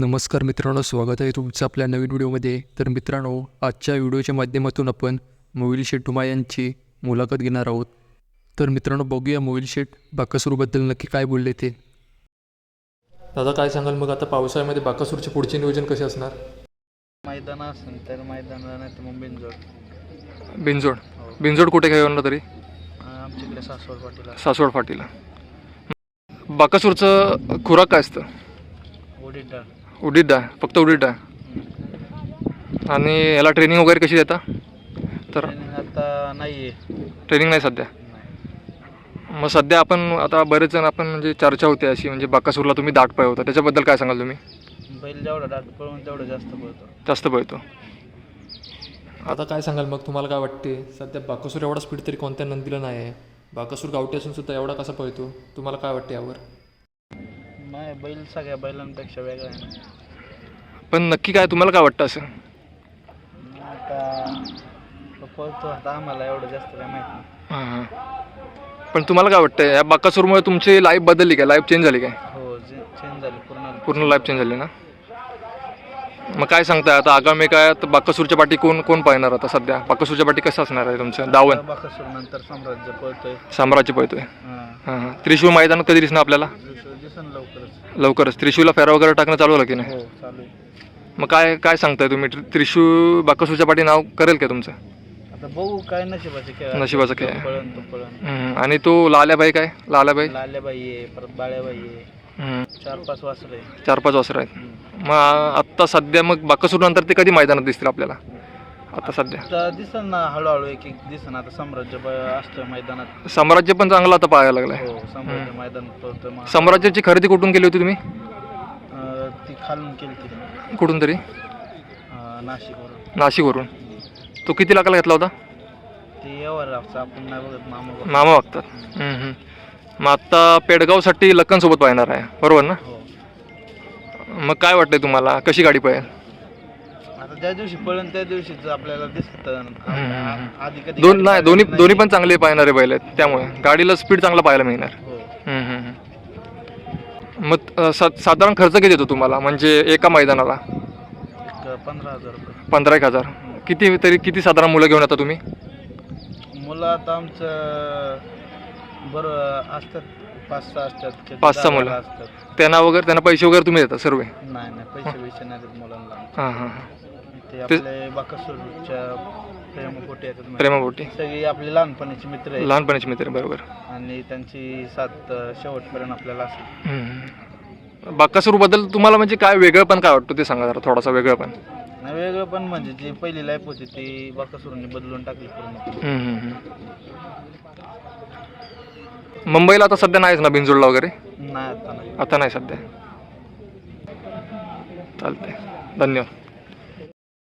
नमस्कार मित्रांनो स्वागत आहे तुमचं आपल्या नवीन व्हिडिओमध्ये. तर मित्रांनो आजच्या व्हिडिओच्या माध्यमातून आपण मोविल शेठ डुमा यांची मुलाखत घेणार आहोत. तर मित्रांनो बघूया मोविल शेठ बाकासूरबद्दल नक्की काय बोलले ते. दादा काय सांगाल मग? आता पावसाळ्यामध्ये बाकासूरचे पुढचे नियोजन कसे असणार? मैदान असेल तर मैदानाला नाही तर मग बिनजोड? बिंजोड हो. बिंजोड कुठे काय होणार तरी? आमच्याकडे सासवड पाटीला सासवड फाटीला बाकासूरचं खुराक काय असतं? डाळ उडीद डाळ फक्त उडीद डाळ आणि याला ट्रेनिंग वगैरे कशी देता? तर आता नाही आहे ट्रेनिंग नाही सध्या? मग सध्या आपण आता बरेच जण आपण म्हणजे चर्चा होते अशी म्हणजे बाकासूरला तुम्ही दाट पाय होता त्याच्याबद्दल काय सांगाल तुम्ही? बैल जेवढा डाट पळून तेवढं जास्त पळतो. जास्त पळतो. आता काय सांगाल मग? तुम्हाला काय वाटते? सध्या बाकासूर एवढा स्पीड तरी कोणत्या नंदीला नाही आहे बाकासूर गावठी असून सुद्धा एवढा कसा पळतो? तुम्हाला काय वाटते यावर? नाही बैल सगळ्या बैलांपेक्षा वेगळा आहे ना. पण नक्की काय तुम्हाला काय वाटतं असं? मग आता तो पळतो आता आम्हाला एवढं जास्त काय माहीत नाही. हां हां. पण तुम्हाला काय वाटतं या बाकासूरमुळे तुमची लाईफ बदलली काय? लाईफ चेंज झाली काय? हो चेंज झाली पूर्ण पूर्ण लाईफ चेंज झाली ना? मग काय सांगताय आता आगामी काय आता बाकासूरच्या पाठी कोण कोण पाहणार आता सध्या? बाकासूरच्या पाठी कसं असणार आहे तुमचं? दावण? बाकासूर नंतर साम्राज्य पळतोय. साम्राज्य पळतोय. हां. हां त्रिशूळ मैदान कधी दिसणार आपल्याला? दिसन लवकरच. लवकरच. त्रिशूळला फेरा वगैरे टाकणं चालू झालं की नाही? हो चालू आहे. मग काय काय सांगताय तुम्ही? त्रि- त्रिशूळ बाकासूरच्या पाठी नाव करेल का तुमचं? आता बघू काय नशिबाचे खेळ आहे. नशिबाचा खेळ आहे. तो पळण तो पळण हम्म, आणि तो लाल्याबाई काय? लाल्याबाई? लाल्याबाई आहे परत बाळ्याबाई आहे. हम्म, चार पाच वासर आहे चार पाच वासर आहेत. मग आत्ता सध्या मग बाकासूर नंतर ते कधी मैदानात दिसतील आपल्याला? आता सध्या? आता दिसन ना हळूहळू एक एक दिसन आता साम्राज्य ब- असतं मैदानात. साम्राज्य पण चांगलं आता पाहायला लागलंय. हो साम्राज्य मैदानात पळतं मग. साम्राज्याची खरेदी कुठून केली होती तुम्ही? अं, ती खालून केली ती कुठून तरी? नाशिकवरून. नाशिकवरून. तो किती लाखाला घेतला होता? ते असतं आपण नाही बघत मामा मामा हम्म, हम्म. मग आत्ता पेडगावसाठी लक्कनसोबत पाहणार आहे. बरोबर ना? हो. मग काय वाटतंय तुम्हाला? कशी गाडी पाहिजे आता ज्या दिवशी पळण त्या दिवशीच आपल्याला दिसत. आधी कधी दोन नाही दोन्ही पाहिली दोन्ही पण चांगले पाहणारे बैल आहेत. त्यामुळे गाडीला स्पीड चांगला पाहायला मिळणार. हो. हम्म, हम्म, हम्म. मग अ, सा साधारण खर्च किती येतो तुम्हाला? म्हणजे एका मैदानाला? एक पंधरा हजार रुपये. पंधरा एक हजार. किती तरी किती साधारण मुलं घेऊन येता तुम्ही? मुलं आता आमचं बरं असतात पाच सहा असतात पाच सहा मुलं. असतात. त्यांना वगैरे त्यांना पैसे वगैरे तुम्ही देता सर्व? नाही नाही पैसे नाही देत मुलांना. हां हां हां. ते आपले बाकासूरच्या प्रेमपोटी येतात. प्रेमापोटी सगळी आपली लहानपणीची मित्र आहेत. लहानपणाची मित्र बरोबर. आणि त्यांची साथ अं, शेवटपर्यंत आपल्याला हम्म. बाकासूरबद्दल तुम्हाला म्हणजे काय वेगळं पण काय वाटतं ते सांगा जरा थोडासा वेगळं पण. आणि वेगळं पण म्हणजे जी पहिली लाईफ होती ती बाकासूरने बदलून टाकली पूर्ण. हम्म, हम्म, हम्म. मुंबईला आता सध्या नाहीच ना बिंजोडला वगैरे? नाही आता नाही. आता नाही सध्या. चालते धन्यवाद.